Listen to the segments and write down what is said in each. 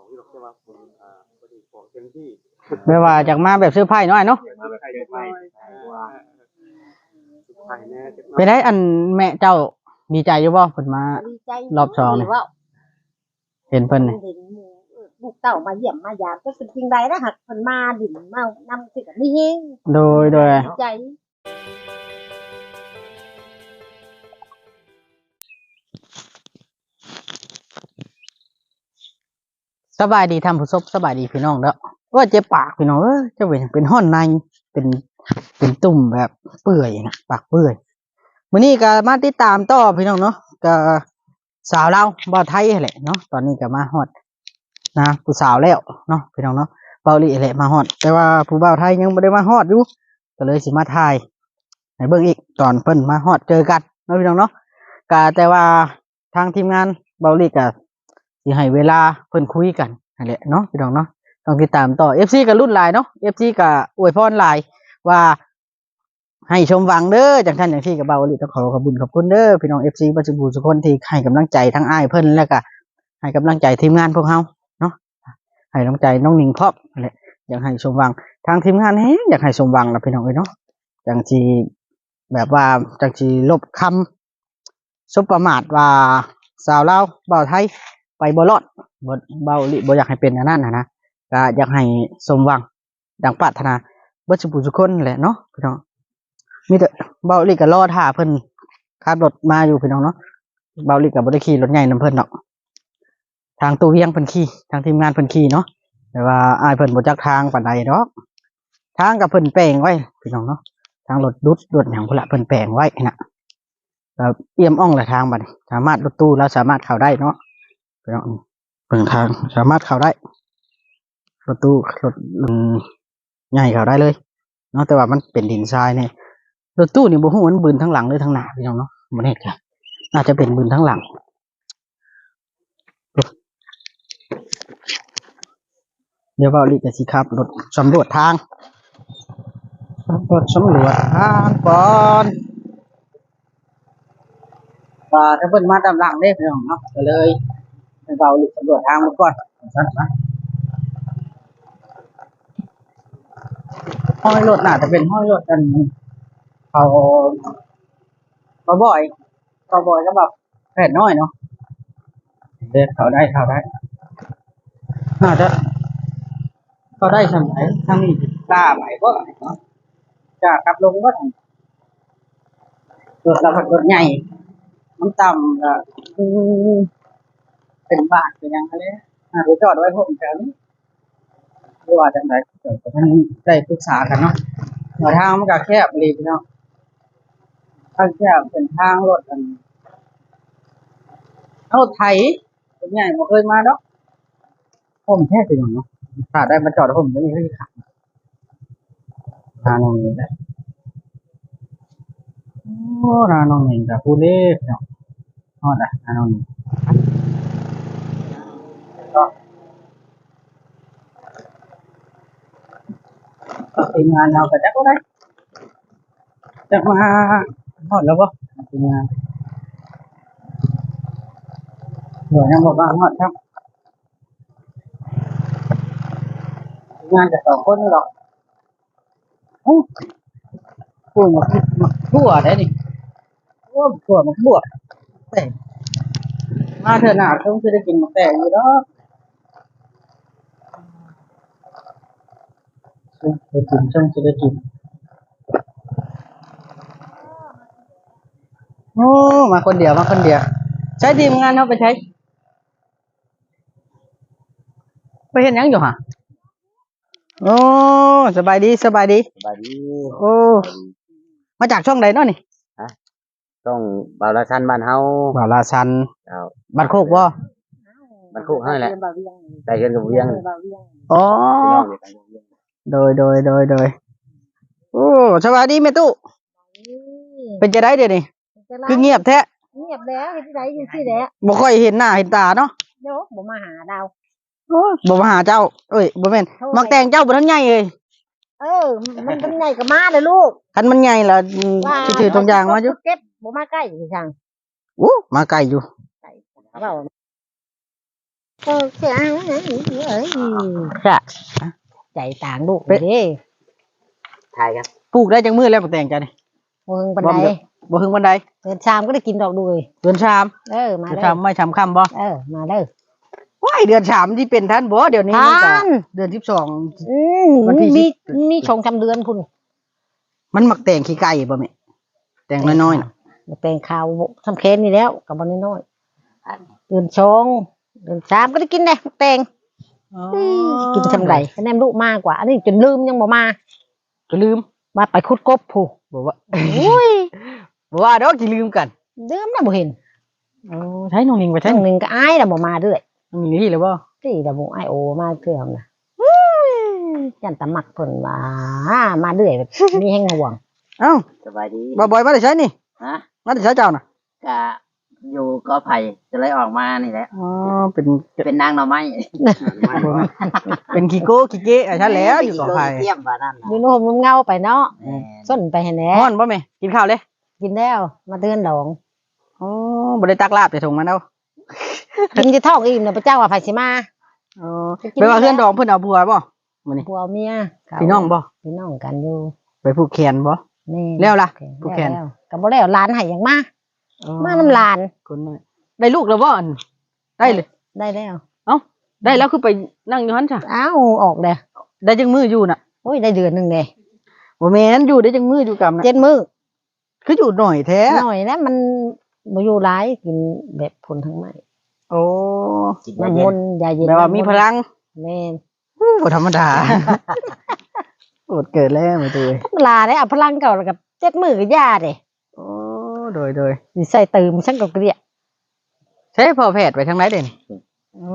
บอกที่เราแค่ว่าผมอ่าพอดีบอกเต็มที่ไม่ว่าจากมาแบบซื้อไพ่น้อยเนาะมาแบบเดินไปว่าสุดท้ายแน่จะไปได้อันแม่เจ้าดีใจอยู่บ่เพิ่นมา ดีใจรอบสองเนี่ยว่าเห็นเพิ่นนี่เห็นหมู่เออลูกเต่ามาเยี่ยมมายามก็เป็นจริงใดนะหักเพิ่นมาดิ่นมานำสิกับนี่เฮงโดยโดย ดีใจ สบายดีทำผู้ซบสบายดีพี่น้องเด้อว่าเจ็บปากพี่น้องเอ้ยเจะเป็นเป็นห้อนในเป็นเป็นตุ่มแบบเปื่อยนะปากเปื่อยวันนี้ก็มาติดตามต่อพี่น้องเนาะก็สาวเราบ่าวไทยแหละเนาะตอนนี้ก็มาฮอดนะผู้สาวแล้วเนาะพี่น้องเนาะเบาลีแหละมาฮอด แต่ว่าผู้บ่าวไทยยังไม่ได้มาฮอดอยู่ก็เลยสิมาถ่ายให้เบิ่งอีกตอนเพิ่นมาฮอดเจอกันเนาะพี่น้องเนาะก็แต่ว่าทางทีมงานเบาลีก็สิให้เวลาเพิ่นคุยกัน นั่นแหละเนาะพี่น้องเนาะต้องติดตามต่อ FC กับรุ่นลายเนาะ FC กับอวยพรลายว่าให้ชมวังเด้อจังท่านอย่างที่กับเบาหลีต้องขอขอบคุญขอบคุณเด้อพี่น้อง FC ปัจจุบันทุกคนที่ให้กำลังใจทั้งอ้ายเพิ่นแล้วก็ให้กำลังใจทีมงานพวกเฮาเนาะให้กำลังใจน้องหนิงพร้อนั่นแหละอยากให้ชมวังทางทีมงานแฮงอยากให้ชมวังนะพี่น้องเอ้ยเนาะจังจีแบบว่าจังจีลบคำสบปประมาทว่าสาวเลาเบาไทย ไปบ่รอดบ่เบาลิบ่อยากให้เป็นอันนั้นนะนะก็อยากให้สมหวังดังปรารถนาเบิดสุบุทุคนแหละเนาะพี่น้องมีแต่เบาลิก็รอท่าเพิ่นขับรถมาอยู่พี่น้องเนาะเบาลิก็บ่ได้ขี่รถใหญ่นํเพิ่นเนาะทางตู้เวียงเพิ่นขี่ทางทีมงานเพิ่นขี่เนาะแต่ว่าอ้ายเพิ่นบ่จักทางปานใดดอกทางกับเพิ่นแปลงไว้พี่น้องเนาะทางรถดุดรถหยังพุ่นละเพิ่นแปลงไว้น่ะเอี่ยมอ่องละทางบัดนี้สามารถรถตู้แล้วสามารถเข้าได้เนาะ ไปเนาะเปิดทางสามารถเข้าได้รถตู้รถอืมใหญ่เข้าได้เลยเนาะแต่ว่ามันเป็นดินทรายเนี่ยรถตู้นี่บ่ฮู้มันบืนทั้งหลังหรือทั้งหน้าพี่น้องเนาะบ่แน่ใจน่าจะเป็นบืนทั้งหลังเดี๋ยวเบาลิกสิครับรถสำรวจทางรถสำรวจทางก่อนว่าถ้าเพิ่นมาตามหลังเด้พี่น้องเนาะก็เลย ให้เราสำรวจทางมาก่อนสั้นนะห้อยรถน่าจะเป็นห้อยรถกันเขาเขาบ่อยเขาบ่อยก็แบบแผ่นน้อยเนาะเด็กเขาได้เขาได้น่าจะเขาได้สมัยทางนี้กล้าไหวก็เนาะจะกลับลงก็รถระบัดรถใหญ่น้ำต่ำก็อืม เป็นบ้านเป็นยังไงเลยอ่าไปจอดไว้ผมแถวนี้หรือว่าจังไดเดี๋ยวท่านได้ปรึกษากันเนาะหัวทางมันก็แคบเลยพี่น้องทางแคบเป็นทางรถอันรถไถรถใหญ่บ่เคยมาดอกผมแค่พี่น้องเนาะถ้าได้มาจอดผมไม่มีที่ขับทางน้องนี่แหละโอ้ทางน้องนี่ก็พูดเองแต่ผู้เล็ก็ทีมงานาก็จักก็ได้จะมาหมดแล้วปะทีมงนเดี๋ยวยัง บอกว่าหมดครับทีมงานจะสองคนหรอกโอ้พูดมามาทั่วได้ดิโอ้ทั่วมาทั่วแต่มาเถอะหนาต้องจะได้กินมาแต่อยู่แล้วจะกิจโอ้มาคนเดียวมาคนเดียว ใช้ทีมงานเอาไปใช้ ไปเห็นยังอยู่ฮะโอ้สบายดีสบายดีสบายดีโอ้มาจากช่องใดเนาะนี่ต้องบาวลาชันบ้านเฮาบ่าวลาชันเอาบ้านโคกบ่มันคุกให้แหละเรียนบ่าวเย็นกับเวียงพี่อ๋อน้องเดียวกันกับเวียง โดยโดยโดยโดยโอ้สวัสดีแม่ตู้นี่เป็นจะได้เดี๋ยวนี้จะไล่คือเงียบแท้เงียบแล้วเฮ็ดที่ไหนอยู่ที่ไหนบ่ค่อยเห็นหน้าเห็นตาเนาะเดี๋ยวบ่มาหาดาวโอ้ยบ่มาหาเจ้า เอ้ยบ่แม่นโทรไปมักแต่งเจ้าบ่ทันใหญ่เลยเออ มันเป็นไงกับมาเลยลูกคันมันใหญ่ล่ะอืมสิถือตรงยางมาอยู่เก็บบ่มาใกล้สิช่างอู้มาไกลอยู่ไกลเราเออเสียเอ้ยค่ะ ใจต่างลูกเด้ถ่ายครับปลูกได้จังมือแล้วบักแตงจ้ะนี่เมืองบันไดบ่ถึงบันไดเดินชามก็ได้กินดอกด้วยเดือนชามเออมาเดือนเด้ชาอมไม่ชามค่ำบ่เออมาเด้อว้ายเดือนชามที่เป็นท่านบ่เดี๋ยวนี้มันก็ท่านเดือนสิบสองอืมวันที่มีสิบมีชงจำเดือนพุ่นมันมักแต่งขี้ไก่บ่แม่แต่งน้อยๆน่ะเป็นข่าวสำเค็นี่แล้วกับบอลน้อยๆเดือนชงเดือนสามก็ได้กินเลยแตง กินทำไรคะแนนลูกมากกว่า อันนี้จนลืมยังบ่มาก็ลืมมาไปคุดกบผู้บอกว่าอุ้ยบอกว่าเดี๋ยวสิลืมกันเดิมนะบ่เห็นโอ้ใช้น้องนิงไปใช้ทั้งหนึ่งก็อายแล้วบ่มาด้วยน้องนิงนี่เลยบ่ที่ระบุไอโอมาเทื่อมนะยันตะมักเพิ่นว่ามาเรื่อยแบบมีแห้งห่วง เอ้าสบายดีบ่บ่อยมาได้ใช้นี่ฮะมาได้ใช้เจ้าน่ะก็ อยู่ก็ไผ่จะเลยออกมานี่แหละอ๋อเป็นเป็นนางหน่อไม้ เป็นขี้โก้ขี้เก้อะใช่แล้วอยู่กับไผเทียมว่านั่นอยู่โนมเงาไปเนาะส้นไปให้แหน่ฮ้อนบ่แม่กินข้าวเลย กินแล้ว มาเตือนดองอ๋อบ่ได้ตักลาบใส่ถุงมาเนาะกินจะท้องอิ่มเนี่ยพระเจ้าว่าไผสิมาอ๋อไปว่าเพื่อนดองเพิ่นเอาผัวบ่มื้อนี้ผัวเมียเขาพี่น้องบ่พี่น้องกันอยู่ ไปผูกแขนบ่แม่แล้วล่ะผู้ผู้แขแขนนกับบ่แล้วหลานให้หยังมา มาน้ำหลานคนน้อยได้ลูกแล้วบ่อันได้เลย ได้แล้วได้แล้วคือไปนั่งอยู่หั่นจ้ะอ้าวออกเลยได้จังมืออยู่น่ะโอ้ยได้เดือนหนึงเลยบ่แม่นอยู่ได้จังมืออยู่กับน่ะเจ็ดมื้อคืออยู่หน่อยแท้ หน่อยแล้วมันบ่อยู่หลายกินแบบผลทั้งไม้โอ้กินน้ำเย็มนนต์ยาเย็นแปลว่ามีพลังแม่นบ่ธรรมดาโอดเกิดแล้วมาตัวเองธรรมดาได้เอาพลังเก่าแล้วกับเจ็ดมื้อก็ยาเด้โอ้ โดยโดยสิใส่ตื่มฉันก็เกลียใช้พอแพทย์ไปทางไหนเด่นโอ้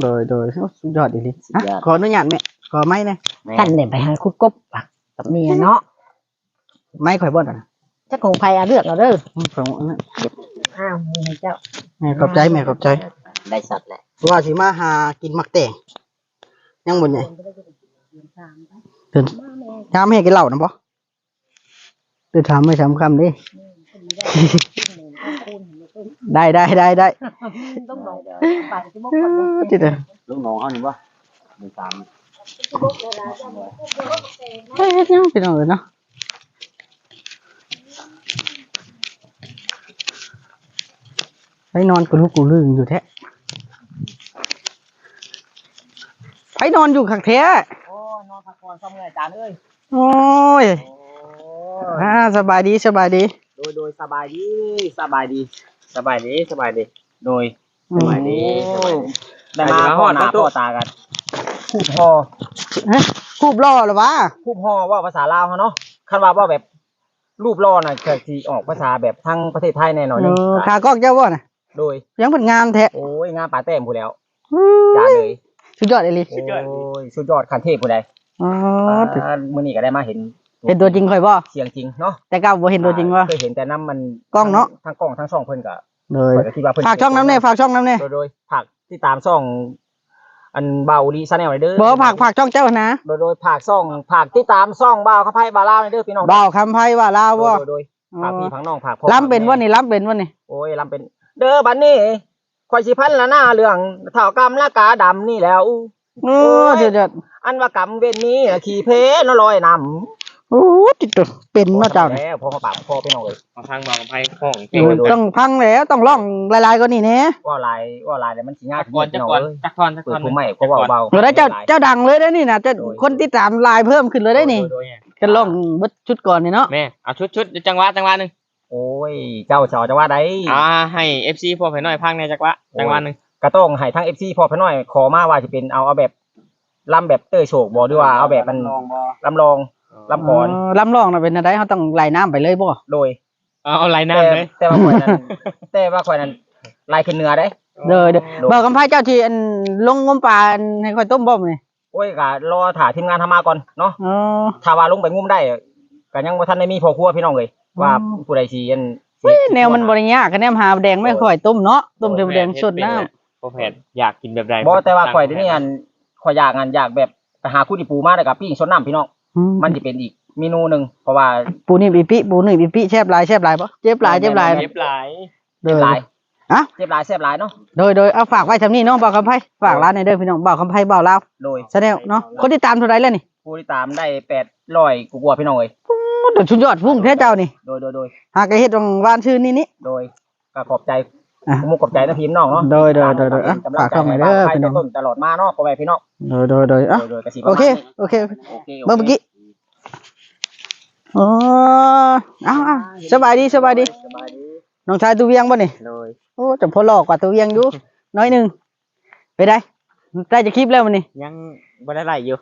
โดยโดยสุดยอดอีหลีอะขออนุญาตแม่ขอไม้หนะแม่กันเนี่ยไปหาคุดกบอะกับเมียเนาะไม้ข่อยบ่อนอะจักของไผเอาเลือกเอาเด้อของอันนั้นอ้าวมีให้เจ้าแม่ขอบใจแม่ขอบใจ ได้สัตว์แหละว่าสิมาหากินหมักแตงยังบ่ใหญ่เดินถามให้กินเหล้านะบ่เดินถามไม่ถามคำดิ ได้ได้ได้ได้ต้องบอกไปที่บ่เอคนอติดเลยลูกน้องเขานี่บ่มีตามเฮ้ยเฮ็ดยังพี่น้องเอ้ยเนาะไปนอนกูลูกกูลืมอยู่แท้ไปนอนอยู่ขักแท้โอ้นอนพักผ่อนซ่อมเงินจานเอ้ยโอ้ยอ่าสบายดีสบายดีโดยโดยสบายดีสบายดี สบายดีสบายดี โดยสบายดีสบายดีได้มาพ่อหน้าพ่อตากันคูบพ่อฮะคูบล่อเหรอวะคูบพ่อว่าภาษาลาวเขาเนาะคันว่าว่าแบบรูปล่อน่ะก็สิออกภาษาแบบทางประเทศไทยแน่นอนเอนึงอขากอกเจ้าว่น่ะโดยยังผลงามแท้โอ้ยงานป่าแต้มผู้แล้วจ้าเลยสุดยอดเลยลิโอ้ยสุดยอดคันเทพผู้ใดอ๋ออ่ามื้อนี้ก็ได้มาเห็น เห็นตัวจริงค่อยบ่เสียงจริงเนาะแต่ก้าวบ่เห็นตัวจริงวะเคยเห็นแต่น้ำมันกล้องเนาะทั้งกล้องทั้งช่องเพิ่นก็เลยเพิ่นก็คิดว่าเพิ่นฝากช่องน้ำเน่ฝากช่องน้ำเน่โดยโดยฝากที่ตามช่อง อันเบาลีชาแนลเด้อบอกว่าฝากฝากช่องเจ้านะโดยโดยฝากช่องฝากที่ตามช่องเบาข้าพายบาลาวเด้อพี่น้องบ่าวคำไพ่ว่าลาวโดบ่ยโดยโดยฝากพี่พังน้องฝากพ่อล้ำเป็นฝากว่าแม่นี่ล้ำเป็นว่านี่โอ้ยลำเป็น เด้อบัดนี้ข่อยสิพันละหน้าเรื่องเท่ากรรมละกาดำนี่แล้วโอ้สุดยอดอันว่ากรรมเว้นนี้น่ะขี่เพนลอยนำ โอ้ติดตัวเป็นเนาะเจ้านี่แล้วพอมาปากพ่อพี่น้องเลยมาพังบอกกับไพ่ของโดยโดยต้องพังแล้วต้องร้องลายๆกว่านี้แน่ว่าลายว่าลายแล้วมันสิยากจักก่อนจักก่อนจักทอนจักเปิทดอนผู้ใหม่ก็ว่าเบาเดี๋ยวได้เจ้าเจ้าดังเลยได้อนี่นะเจ้าโดยคนติดตามลายเพิ่มขึ้นเลยได้นี่โดยกันร้องเบิดชุดก่อนนี่เนาะแม่เอาชุดชุดจังหวะจังหวะหนึ่งโอ้ยเจ้าชาวจะว่าได้อ่าให้เอฟซีพวกไผ่น้อยพังในจังหวะจังหวะหนึ่งก็ต้องให้ทั้ง FC พอพน้อยขอมาว่าจะเป็นเอาเอาแบบลำแบบเตอร์โฉกบ่ดีว่าเอาแบบมันลำลอง ลำก่อนลำร้องน่ะเป็นอะไรเขาต้องไหลน้ำไปเลยบ่โดยเอาเอาลายแต่น้ำเลยแต่ว่าข่อยนั้นแต่ว่าข่อยนั้นลายขึ้นเหนือได้ เด้อเด้อโดยบอกกับพายเจ้าที่อันลงงมปลาอันให้ค่อยต้มบ่มนี่โอ้ยก็รอถ่ายทีมงานทำมาก่อนเนาะอ๋อถ้าว่าลงไปงุ้มได้ก็ยังบ่ทันได้มีพ่อครัวพี่น้องเลยว่าอืมผู้ใดสิอันสิเฮ้ยแนวมันบ่ได้ยากกันแนมหาแดงไม่ค่อยต้มเนาะต้มแต่แดงสดน้ำพวกแผ่อยากกินแบบใดบ่แต่ว่าข่อยเดี๋ยวนี้อันข่อยอยากอันอยากแบบไปหาคู่ที่ปูมาแล้วก็ปิ้งสดน้ำพี่น้องอื มมันจะเป็นอีกเมนูหนึงเพราะว่าปูนี่ปีปิปูนี่ปีปิแซ่บหลายแซ่บหลายบ่เจ็บหลายเจ็บหลายเย็บหลายเด้อหลายอะเจ็บหลายเสียบหลายเนาะโดยโดยเอาฝากไว้ทำนี่น้องบ่าวคำไพ่ฝากร้านในอยเด้อพี่น้องบ่าวคำไพ่บ่าวลาวโดยแสดงเนาะคนที่ตามเท่าไหรแล้วนี่ผู้ที่ตามได้แปดร้อยกว่าๆพี่น้องเอ้ยโดดชุนยอดพุ่งแท้เจ้านี่โดยโดยโดยหากไอเฮ็ดตรงวานชื่อนี่นี่โดยก็ขอบใจ อะผมขอบใจนะพี่น้องเนาะโดยโดยโดยโดยอะกำลัฝางกใจเข้ามาให้เด้อบ้านไทยพี่น้องต้นตลอดมาเนาะพ่อแม่พี่น้องโดยโดยโดยอะโดยโดยกระสีโอเคโอเคโอเคเมื่อกี้อ๋อเอาเอาสบายดีสบายดีสบายดีน้องชายตัวเวียงบ่นี่โดยโอ้จะพอหลอกกว่าตัวเวียงอยู่น้อยหนึงไปได้ได้จะคลิปแล้วมันนี่ยังบ่ได้ไล่อยู่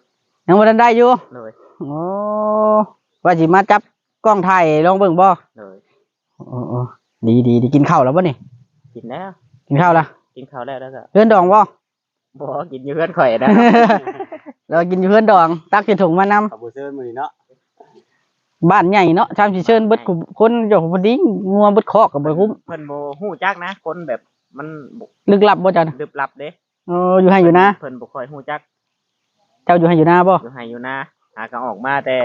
ยังบ่ทันได้อยู่เลยโอ้ว่าสิมาจับกล้องถ่ายลองเบิ่งบ่เลยโอ้โอ้ดีดีดีกินข้าวแล้วบ่นี่ กินแล้ว กินข้าวละกินข้าวแล้วแล้วก็เฮือนดองบ่บ่กินอยู่เพื่อนข่อยนะ เรากินอยู่เฮือนดอง ตักใส่ถุงมานำขอบคุณเชิญมือเนาะบ้านใหญ่เนาะชามสิเชิญเบิดคุคนอยู่พอดีงัวเบิดคอกก็บ่คุ้มเพิ่นบ่ฮู้จักนะ คนแบบมันบ่ลึกลับบ่จ้ะลึกลับเด้เอออยู่ให้อยู่นะเพิ่นบ่ค่อยฮู้จัก เจ้าอยู่ให้อยู่นะบ่อยู่ให้อยู่นะหาก็ออกมาแต่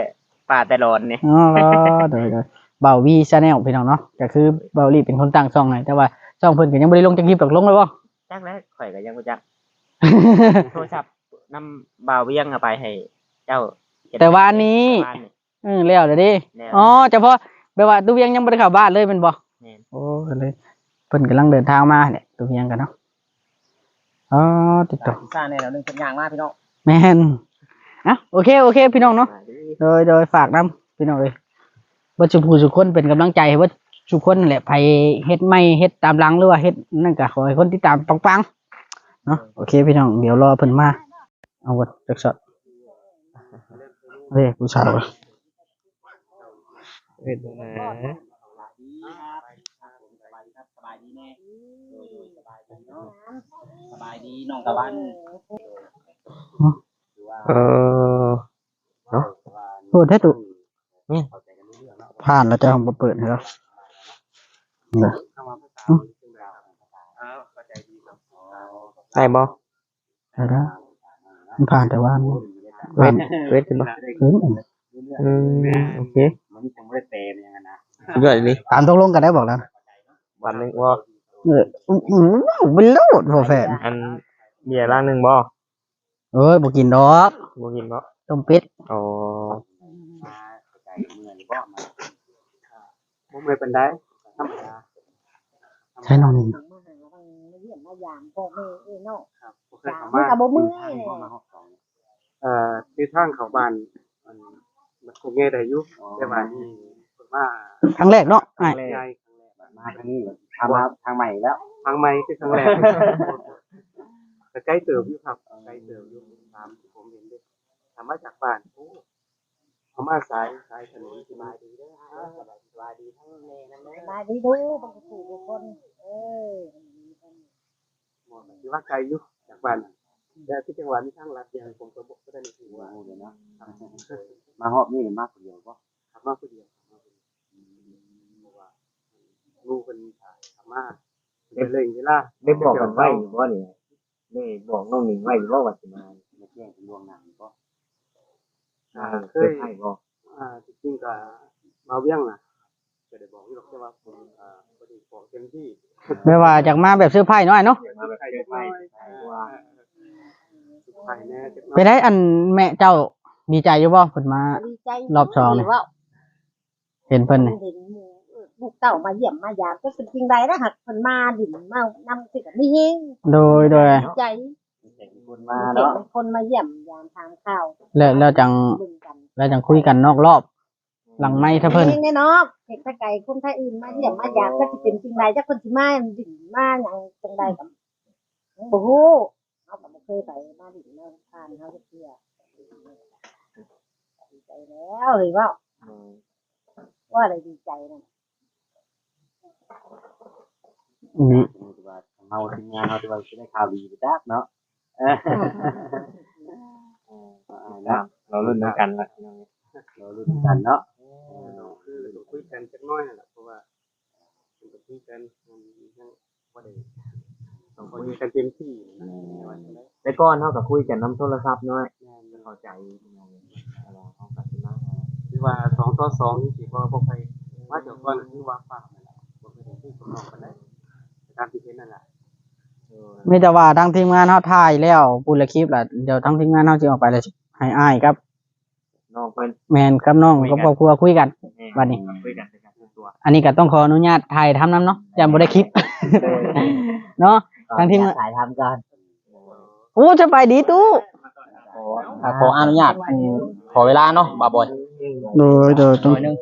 ป่าแต่ร้อนนี่อ๋อเดี๋ยวเดี๋ยวเบาวีชาแนลพี่น้องเนาะก็คือเบาลีเป็นคนตั้งช่องให้แต่ว่า ช่องเพิ่นก็ยังบ่ได้ลงจักคลิปตกลงเลยบ่ จักแล้วข่อยก็ยังบ่จัก โทรศัพท์นำบ่าวเวียงเอาไปให้ เจ้าเฮ็ดแต่ว่านี้บ้านนี่เออแล้วเด้อดิแล้วอ๋อเฉพาะแปลว่าตู้เวียงยังบ่ได้เข้าบ้านเลยแม่นบ่แม่น โอ้ก็เลยเพิ่นกำลังเดินทางมาเนี่ยตู้เวียงกันเนาะอ๋อติดต่อซ่าแน่แล้วนึงเป็นอย่างมากพี่น้องแม่นอะโอเคโอเคพี่น้องเนาะ มาดิโดยโดยฝากน้ำพี่น้องเลยว่าชุผู้สุกคนเป็นกำลังใจให้ว่า ทุกคนนั่นแหละไปเฮ็ดไม่เฮ็ดตามหลังหรือว่าเฮ็ดนั่นก็ขอให้คนที่ตามปังๆเนาะโอเคพี่น้องเดี๋ยวรอเพิ่นมาเอาวัดจักช็อตเฮ้ยผู้สาวเฮ็ดมาสบายดีแน่สบายดีเนาะสบายดีน้องตะวันเออโทษให้ตุผ่านแล้วจะเอามาเปิดให้เรา เดี๋ยวได้บ่ได้แล้วมันผ่านแต่ว่าเว้นเว้นขึ้นบ่เกินอืมโอเคมันยังไม่ได้เต็มอย่างนั้นนะสุดยอดเลยตามตกลงกันได้บอกแล้วนะวันหนึงว่าเอออื้อหือเป็นโลดพอแฟนอันเบียร์ล่างหนึงบ่เอ้ยบ่กินดอกบ่กินบ่ต้มเป็ดอ๋อใจเงินบ่มาบ่ไม่เป็นได้ธรรมดา ใช้นอนนี่มาหามาเยี่ยมมายามพ่อแม่เอ้ยเนาะบ่เคยสามเข้ามันมาก็บ่มือนี่เอ่อที่ทางเขาบ้านมันมันคงแง่ได้อยู่แต่ว่านี่ผมว่าครั้งแรกเนาะไอ้ใหญ่มาทางนี้ทางมาทางใหม่แล้วทางใหม่คือครั้งแรกแต่ใกล้เติบอยู่ครับใกล้เติบอยู่ตามที่ผมเห็นเด้ทำมาจากบ้านโอ้ เขามาสายสายถนนที่มาดีเด้อสบายดีทั้งแม่ทั้งแม่มาดีดูบางทีทุกคนเออหมดที่ว่าไกลอยู่จากบ้านแต่ที่จังหวัดนี้ทางลัดยังผมก็บอกก็ได้ในถือว่าเดี๋ยวนะมาหอบนี่มากคนเดียวก็ขับมาคนเดียวขับมาคนเดียวเพราะว่าลูกเป็นถ่ายขับมาเป็นเร่งเวลาได้บอกกันไว้อยู่บ่นี่ได้บอกน้องหนิงไว้อยู่บ่ว่าสิมามาแจ้งเป็นล่วงหน้าบ่ อ่าเคเคยยให้บ่อ่าจริงๆก็มาเวียงนะก็ได้บอกอยู่หรอกแต่ว่าผมอ่าพอดีบอกเต็มที่ไม่ว่าจากมาแบบเสื้อผ้าน้อยเนาะมาแบบเกิดไปว่าสุดท้ายแน่จะไปได้อันแม่เจ้าดีใจอยู่บ่เพิ่นมา ดีใจรอบสองนี่ ว่าเห็นเพิ่นนี่เห็นหมู่เออลูกเต้ามาเยี่ยมมายามก็เป็นจริงใดนะหักมันมาดิ่นมานำสิกับนี่เองโดยโดยใจ คนมาเห็เนาะนคนมาเยี่ยมยามทางข้าวแล้วแล้วจัง บึงกันแล้วจังคุยกันนอกรอบ หลังไม้ถ้าเพิ่นเองเนี่ยเนาะเห็นถ้าไก่คนไทยอื่นมาเยี่ยมมายามก็จะเป็นจริงใดจักคนสิมาดิ่นมาอย่างจังใดกับบ่ฮู้เอาก็บ่เคยไปมาดิ่นมาทานเฮาจักเที่ยดีใจแล้วเฮ้ยว่าว่าอะไรดีใจนะนี่เฮาทีมงานเฮาที่ว่าสิได้ข่าวดีไปจักเนาะเออเนะเรารุ่นเดียวกันละเรารู้กันเนาะคือคุยกันจักน้อยนั่นแหละเพราะว่ามันก็คุยกันมันยังบ่ได้ต้องคุยกันเต็มที่แต่ก่อนเฮาก็คุยกันนํโทรศัพท์เนาะเข้าใจเฮาก็สิมากคือว่าสองต่อสองนี่สิบ่บ่ไปว่าเดี๋ยวก่อนคือว่าฝากนั่นแหละบ่เคยได้คุยกับน้องปานใดตามที่เห็นนั่นแหละ มีแต่ว่าทางทีมงานเฮาถ่ายแล้วพูดและคลิปล่ะเดี๋ยวทางทีมงานเฮาสิออกไปแล้วสิให้อ้ายครับ น้องเพิ่นแมนกับน้องกับครอบครัวคุยกันวันนี้ คุยกันเป็นการส่วนตัวอันนี้ก็ต้องขออนุญาตถ่ายทำน้ำเนาะอย่าบ่ได้คลิป เนาะ ทางทีมงานถ่ายทำกันโอ้จะไปดีตู้อะขออนุญาตอันขอเวลาเนาะบาบอย โดยโดยหน่อยหนึง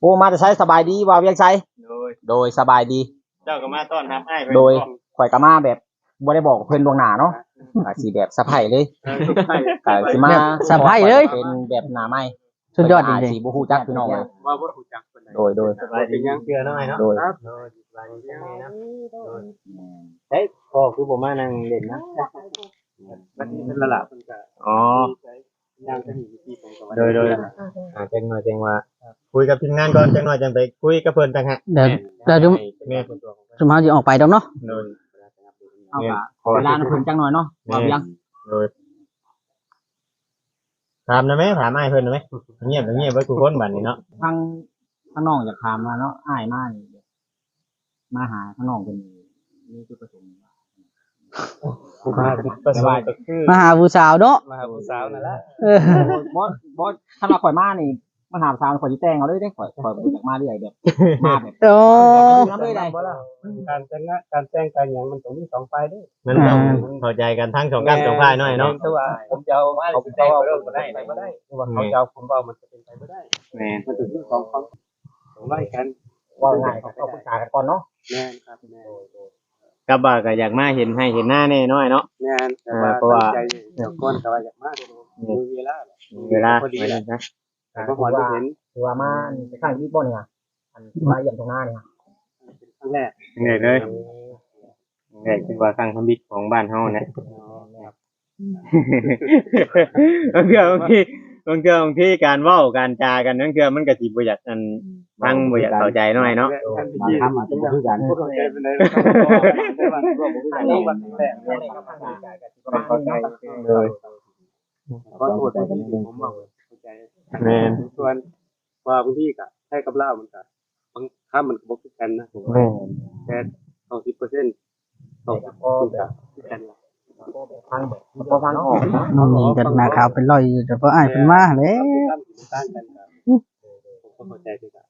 โอ้มาจะใช้สบายดีว่าเวียงไซโดย โดยสบายดี เจ้าก็มาต้อนรับให้โดยข่อยกะมาแบบบ่ได้บอกเพิ่นล่วงหน้าเนาะก็สิแบบสะไพรส์เลยสุดท้ายก็สิมาสะพายเลย เป็นแบบหน้าใหม่สุดยอดจาริงสิบ่ฮู้จักพี่น้องเลยว่าบ่รู้จักคนใดโดยโดย สบายดียังเชื่อน้อยเนาะโดย ครับโดยสบายดียังไงนะเฮ้ยพ่อคือบ่มานั่งเล่นนะมันเป็นละละเพิ่นก็อ๋อ ย่างจะมีวิธีของเขาโดยโดย อ่าจังหน่อยจังว่า คุยกับทีมงานก่อนจังหน่อยจังไปคุยกับเพิ่นต่างหากๆเดี๋ยวเดี๋ยวจุมแม่จุมเฮาสิออกไปดอกเนาะโดยเอาก็ขอเวลาเพิ่นจังหน่อยเนาะว่าเวียงโดยถามนะแม่ถามอ้ายเพิ่นนะแม่เงียบเงียบไว้ทุกคนบัดนี้เนาะทางทางน้องอยากถามว่าเนาะอ้ายมานี่มาหาทางน้องเพิ่นมีจุดประสงค์ว่ามาประสบก็คือมาหาผู้สาวเนาะมาหาผู้สาวนั่นแหละเออบ่บ่ถ้ามาข่อยมานี่ มาหาสาวข่อยสิแต่งเอาเลยเด้ข่อยข่อยบ่อยากมาเรื่อยแบบมาแบบโอ้น้ำเลยได้การแต่งงานการแต่งการหยังมันต้องมีสองฝ่ายเด้มันต้องเข้าใจกันทั้งสองกันสองฝ่ายหน่อยเนาะแต่ว่าผมจะเอามาผมจะเอาเรื่องบ่ได้ไปบ่ได้เพราะว่าเขาจะเอาผมเอามันจะเป็นไปบ่ได้แม่มันถึงเรื่องของของของไล่กันว่าง่ายก็ต้องปรึกษากันก่อนเนาะแม่นครับแม่นกับว่าก็อยากมาเห็นให้เห็นหน้าแน่น้อยเนาะแม่นแต่ว่าอ่าเพราะว่าตั้งใจเนี่ยเดี๋ยวก่อนก็ว่าอยากมาเดี๋ยวมีเวลาแหละเวลาพอดีไว้แหละนะ แต่ก็หวนไปเห็นคือว่ามาไปข้างที่บ่เนี่ยอันมาเยี่ยมตรงหน้าเนี่ยเป็นครั้งแรกเหนื่อยเลยเหนื่อยคือว่าครั้งทำบิดของบ้านเฮานะบางเทื่อบางทีบางเทื่อบางทีการเว้าการจากันบางเทื่อมันก็สิบ่อยากอันฟังบ่อยากเข้าใจหน่อยเนาะท่านพี่ทำอาจจะบ่คือกันพูดเข้าใจเป็นไรแต่ว่าร่วมกันนี้วันแรกเนี่ยเข้าใจเลยขอโทษที่ผมว่าเข้าใจ แม่นส่วนว่าบางทีก็ใช้กับเล่ามันก็บางคำมันก็บ่คือกันนะผมแม่นแต่สองสิบเปอร์เซ็นต์สองสิบก็คือกันละฟังแบบพอฟังออกน้องนี่กันหน้าขาวเป็นรอยอยู่แต่พออ้ายเพิ่นมาแล้ตั้วงต่างกันครับผมก็เข้าใจด้วยกัน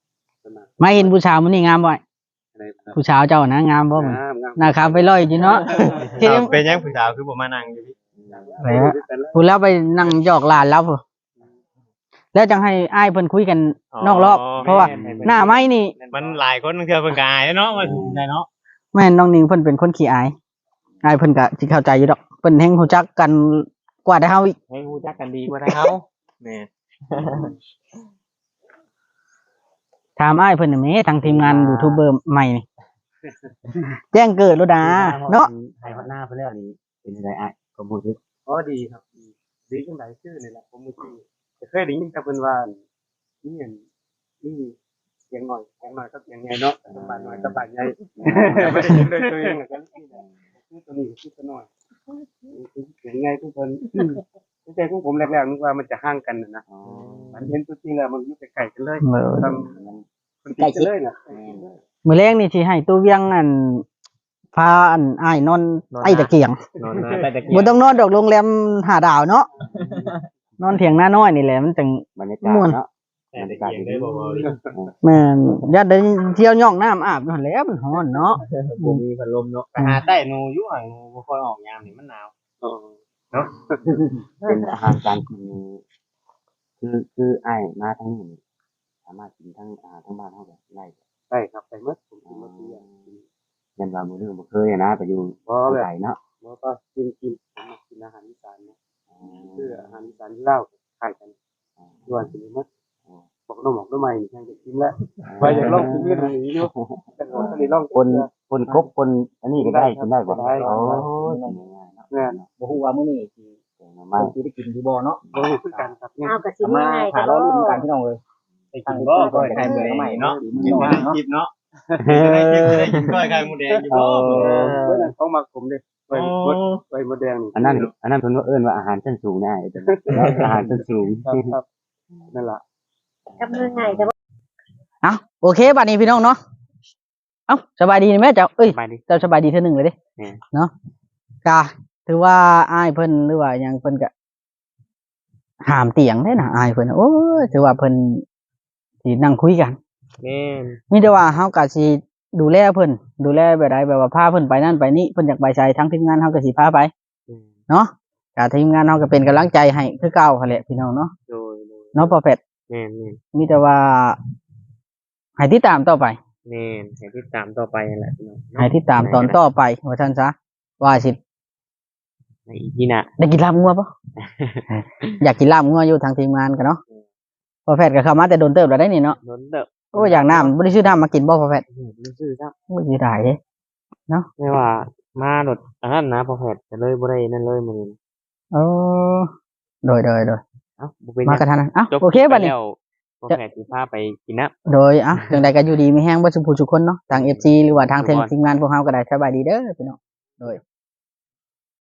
สมัครมาเห็นผู้สาวมื้อนี้งามบ่อะไรครับผู้สาวเจ้านะงามบ่มื้องามงามหน้าขาวไปลอยอยู่เนาะเห็นเป็นยังผู้สาวคือบ่มานั่งอยู่พี่แหมพูดแล้วไปนั่งหยอกหลานแล้วพุ่น แล้วจังให้อ้ายเพิ่นคุยกันนอกรอบ เพราะว่าหน้าไม้นี่ มันหลายคนบางเทื่อเพิ่นก็อายเนาะมันได้เนาะแม่นน้องนิงเพิ่นเป็นคนขี้อายอายเพิ่นก็สิเข้าใจอยู่ดอกเพิ่นแฮงรู้จักกันกว่าแต่เฮาอีกให้รู้จักกันดีกว่าทางเขาแม่ถามอ้ายเพิ่นน่ะแหม่ทางทีมงานยูทูบเบอร์ใหม่นี่แจ้งเกิดแล้วดาเนาะไทยพัฒนาเพิ่นแล้วนี่เป็นจังได๋อ้ายก็บ่รู้อ๋อดีครับดีดีจังไดชื่อนี่แหละผมมือชื่อ เคยได้ยินแต่เพิ่นว่านี่อันนี่เสียงหน่อยเสียงหน่อยก็เสียงใหญ่เนาะบ้านหน่อยก็บ้านใหญ่ไม่ได้ยินด้วยตัวเองเหมือนกันคือตัวนี้คือตัวน้อยเสียงใหญ่ทุกคนใจของผมแรกๆนึกว่ามันจะห่างกันนะมันเห็นตัวจริงแล้วมันอยู่ใกล้ๆกันเลยเออทำมันติดกันเลยนะมื้อแรกนี่สิให้ตู้เวียงอันพาอันอ้ายนอนไอ้ตะเกียงนอนนะแต่ตะเกียบ่งต้องนอนดอกโรงแรมหาดาวเนาะ นอนเถียงหน้าน้อยนี่แหละมันจัง บรรยากาศม่วน เนาะแต่ตะเกียงได้บ่บ่ดิแม่นญาติเดินเที่ยวย่องน้ำอาบอยู่หั่นแหล้วมันร้อนเนาะ บ่มีพัดลมเนาะไปหาใต้หนูอยู่ห่างหนูบ่ค่อยออกยามนี่มันหนาว เป็นอาหารการกินคือคืออ้ายมาทางนี้สามารถกินทั้งอาหารทั้งบ้านเฮาได้ใช่ครับไปเมื่อผมกินเมื่อกี้ยันว่าบ่เรื่องบ่เคยอะนะไปอยู่เพราะแบบไกลเนาะแล้วก็กินกินผมมากินอาหารอีสานเนี่ย คืออาหารอีสานที่เล่าขายกันด่วนกินมั้บอกน้องบอกน้องใหม่ยังจะกินแล้วไปอยากลองกินเรื่องนี้อยู่แต่ก่อนก็เลยลองคนคนครบคนอันนี้ก็ได้กินได้บ่ได้โอ้ยเนี่ยบ่ฮู้ว่ามื้อนี้สิมาสิได้กินอยู่บ่เนาะบ่คือกันครับเนี่ยเอากระสิมาง่ายถ่ายรอรุ่นกันพี่น้องเลยไปกินบ่ก้อยไข่หมูแดงเนาะกินได้คลิปเนาะ ได้คลิปได้กินก้อยไข่มูแดงอยู่บ่เออเขามาผมเลยไปมดไปมดแดงนี่อันนั้นอันนั้นเพิ่นว่าเอิ้นว่าอาหารชั้นสูงนะไอ้ตัวนั้นอาหารชั้นสูงครับนั่นแหละกับมือง่ายแต่ว่าเอาโอเคบัดนี้พี่น้องเนาะเอ้าสบายดีไหมเจ้าเอ้ยสบายดีเจ้าสบายดีเท่านึงเลยดิเนาะกาถือว่าอ้ายเพิ่นหรือว่ายังเพิ่นก็หามเตียงได้นะอายเพิ่นโอ้ยถือว่าเพิ่นสินั่งคุยกัน แม่นมีแต่ว่าเฮาก็สิดูแลเพิ่นดูแลแบบใดแบบว่าพาเพิ่นไปนั่นไปนี่เพิ่นอยากไปใช้ทั้งทีมงานเฮาก็สิพาไปอืมเนาะก็ทีมงานเฮาก็เป็นกำลังใจให้คือเก่าหั่นแหละพี่น้องเนาะโดยโดยเนาะพอแฟดแม่นแม่นมีแต่ว่าให้ติดตามต่อไป แม่นให้ติดตามต่อไปนั่นแหละพี่น้องเนะให้ติดตามตอนต่อไปว่าซั่นซะว่าสิในอีพีหน้าได้กินลาบงัวปะ อยากกินลาบงัวอยู่ทางทีมงานกันเนาะพอแฟดก็เข้ามาแต่โดนเติบแล้วได้นี่เนาะ โดนเด้อ โอ้อยากน้ำบ่ได้ซื้อน้ำมากินบ่พอแฟดอืมรู้สึกครับบ่สิได้เด้ไม่ว่ามาโดดอันนั้นนะพอแผดจะเลยบ่ได้นั่นเลยมื้อนี้เออโดยโดยโดยเอ้าบ่เป็นหมายังกระทันหันอะจบโอเคบัดนี้ แล้วพอแผดสิพาไปกินน้ำโดยอะจังใดก็อยู่ดีมีแห้งบ่สุผู้ทุกคนเนาะทาง FC หรือว่าทางทุกคนทีมงานพวกเฮาก็ได้สบายดีเด้อพี่น้องโดย